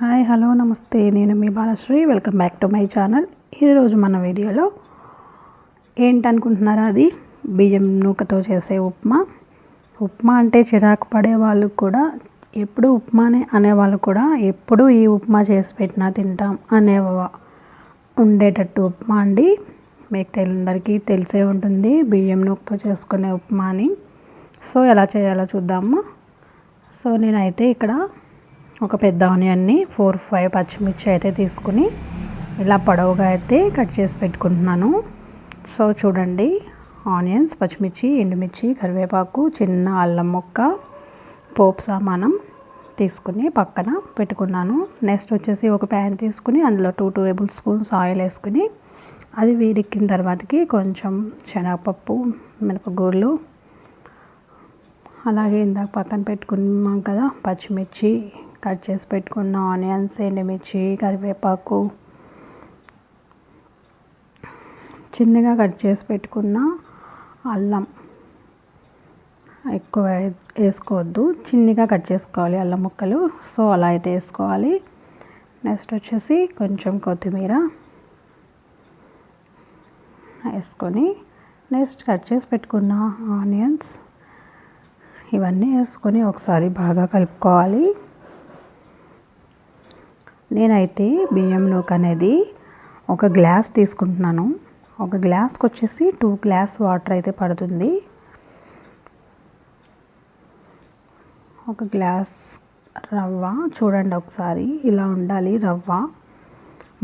Hi hello నమస్తే. నేను మీ Balasri. Welcome back to my channel ఈరోజు మన వీడియోలో ఏంటనుకుంటున్నారా అది? బియ్యం నూకతో చేసే ఉప్మా. ఉప్మా అంటే చిరాకు పడే వాళ్ళు కూడా ఎప్పుడు ఉప్మానే అనేవాళ్ళు కూడా ఎప్పుడు ఈ ఉప్మా చేసి పెట్టినా తింటాం అనే ఉండేటట్టు ఉప్మా అండి. మీకు అందరికీ తెలిసే ఉంటుంది బియ్యం నూకతో చేసుకునే ఉప్మాని. సో ఎలా చేయాలో చూద్దాము. సో నేనైతే ఇక్కడ ఒక పెద్ద ఆనియన్ని ఫోర్ ఫైవ్ పచ్చిమిర్చి అయితే తీసుకుని ఇలా పొడవుగా అయితే కట్ చేసి పెట్టుకుంటున్నాను. సో చూడండి ఆనియన్స్ పచ్చిమిర్చి ఎండుమిర్చి కరివేపాకు చిన్న అల్లం ముక్క పోపు సామానం తీసుకుని పక్కన పెట్టుకున్నాను. నెక్స్ట్ వచ్చేసి ఒక ప్యాన్ తీసుకుని అందులో టూ టేబుల్ స్పూన్స్ ఆయిల్ వేసుకుని అది వేడెక్కిన తర్వాతకి కొంచెం శనగపప్పు మినపగూళ్ళు అలాగే ఇందాక పక్కన పెట్టుకున్నాం కదా పచ్చిమిర్చి కట్ చేసి పెట్టుకున్న ఆనియన్స్ ఎండుమిర్చి కరివేపాకు చిన్నగా కట్ చేసి పెట్టుకున్న అల్లం ఎక్కువ వేసుకోవద్దు. చిన్నగా కట్ చేసుకోవాలి అల్లం ముక్కలు. సో అలా అయితే వేసుకోవాలి. నెక్స్ట్ వచ్చేసి కొంచెం కొత్తిమీర వేసుకొని నెక్స్ట్ కట్ చేసి పెట్టుకున్న ఆనియన్స్ ఇవన్నీ వేసుకొని ఒకసారి బాగా కలుపుకోవాలి. నేనైతే బియ్యం నూక అనేది ఒక గ్లాస్ తీసుకుంటున్నాను. ఒక గ్లాస్కి వచ్చేసి టూ గ్లాస్ వాటర్ అయితే పడుతుంది. ఒక గ్లాస్ రవ్వ చూడండి ఒకసారి ఇలా ఉండాలి రవ్వ.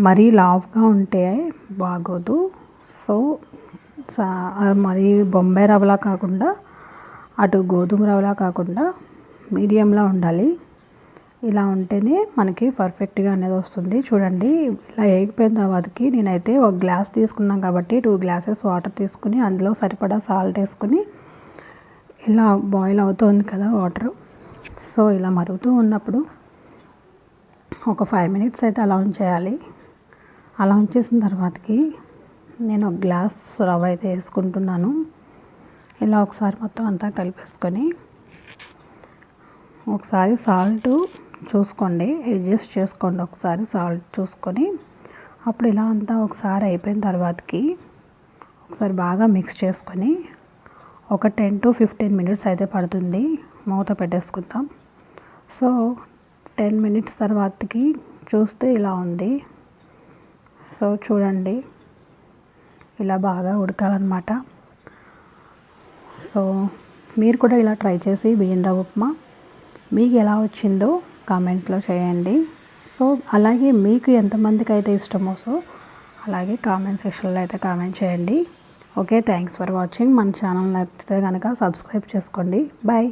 మరీ లావుగా ఉంటే బాగోదు. సో మరీ బొంబాయి రవ్వలా కాకుండా అటు గోధుమ రవ్వలా కాకుండా మీడియంలో ఉండాలి. ఇలా ఉంటేనే మనకి పర్ఫెక్ట్గా అనేది వస్తుంది. చూడండి ఇలా వేగిపోయిన తర్వాతకి నేనైతే ఒక గ్లాస్ తీసుకున్నాను కాబట్టి టూ గ్లాసెస్ వాటర్ తీసుకుని అందులో సరిపడా సాల్ట్ వేసుకుని ఇలా బాయిల్ అవుతుంది కదా వాటర్ సో ఇలా మరుగుతూ ఉన్నప్పుడు ఒక ఫైవ్ మినిట్స్ అయితే అలా ఉంచేయాలి. అలా ఉంచేసిన తర్వాతకి నేను ఒక గ్లాస్ రవ్వ అయితే వేసుకుంటున్నాను. ఇలా ఒకసారి మొత్తం అంతా కలిపేసుకొని ఒకసారి సాల్టు చూసుకోండి. అడ్జస్ట్ చేసుకోండి ఒకసారి సాల్ట్ చూసుకొని. అప్పుడు ఇలా అంతా ఒకసారి అయిపోయిన తర్వాతకి ఒకసారి బాగా మిక్స్ చేసుకొని ఒక టెన్ టు ఫిఫ్టీన్ మినిట్స్ అయితే పడుతుంది మూత పెట్టేసుకుందాం. సో టెన్ మినిట్స్ తర్వాతకి చూస్తే ఇలా ఉంది. సో చూడండి. ఇలా బాగా ఉడకాలన్నమాట. సో మీరు కూడా ఇలా ట్రై చేసి బియ్యం రవ్వ ఉప్మా మీకు ఎలా వచ్చిందో కామెంట్లో చేయండి. సో అలాగే మీకు ఎంతమందికి అయితే ఇష్టమో సో అలాగే కామెంట్ సెక్షన్లో అయితే కామెంట్ చేయండి. Okay thanks for watching. మన ఛానల్ నచ్చితే కనుక సబ్స్క్రైబ్ చేసుకోండి. బాయ్